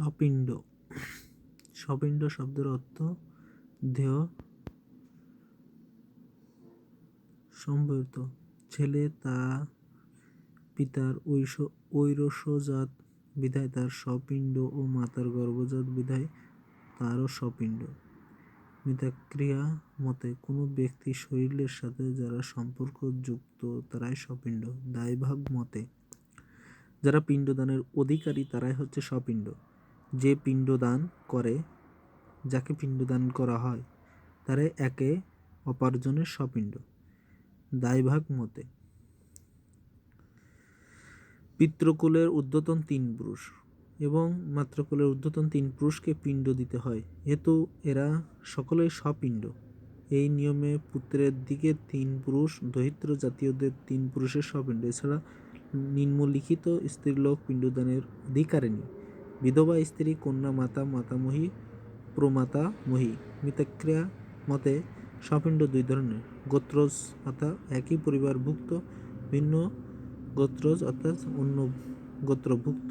স্বপিণ্ড। স্বপিণ্ড শব্দের অর্থ দেহ সম্ভূত ছেলে, তা পিতার ঐশ, ঐরসজাত বিধায় তার স্বপিণ্ড ও মাতার গর্ভজাত বিধায় তারও স্বপিণ্ড। মিতাক্রিয়া মতে কোনো ব্যক্তি শরীরের সাথে যারা সম্পর্ক যুক্ত তারাই স্বপিণ্ড। দায়ভাগ মতে যারা পিণ্ডদানের অধিকারী তারাই হচ্ছে স্বপিণ্ড। যে পিণ্ডদান করে, যাকে পিণ্ডদান করা হয় তারাই একে অপার্জনের স্বপিণ্ড, দায়ভাগ মতে। পিতৃকুলের ঊর্ধ্বতন তিন পুরুষ এবং মাতৃকুলের ঊর্ধ্বতন তিন পুরুষকে পিণ্ড দিতে হয়। হেতু এরা সকলেই স্বপিণ্ড। এই নিয়মে পুত্রের দিকে তিন পুরুষ দরিদ্র জাতীয়দের তিন পুরুষের স্বপিণ্ড। এছাড়া নিম্নলিখিত স্ত্রীলোক পিণ্ডদানের অধিকারিণী বিধবা, স্ত্রী, কন্যা, মাতা, মাতামহী প্রমাতামহী মিতাক্রিয়া, মতে স্বপিণ্ড দুই ধরনের। গোত্রজ অর্থাৎ একই পরিবারভুক্ত, ভিন্ন গোত্রজ অর্থাৎ অন্য গোত্রভুক্ত।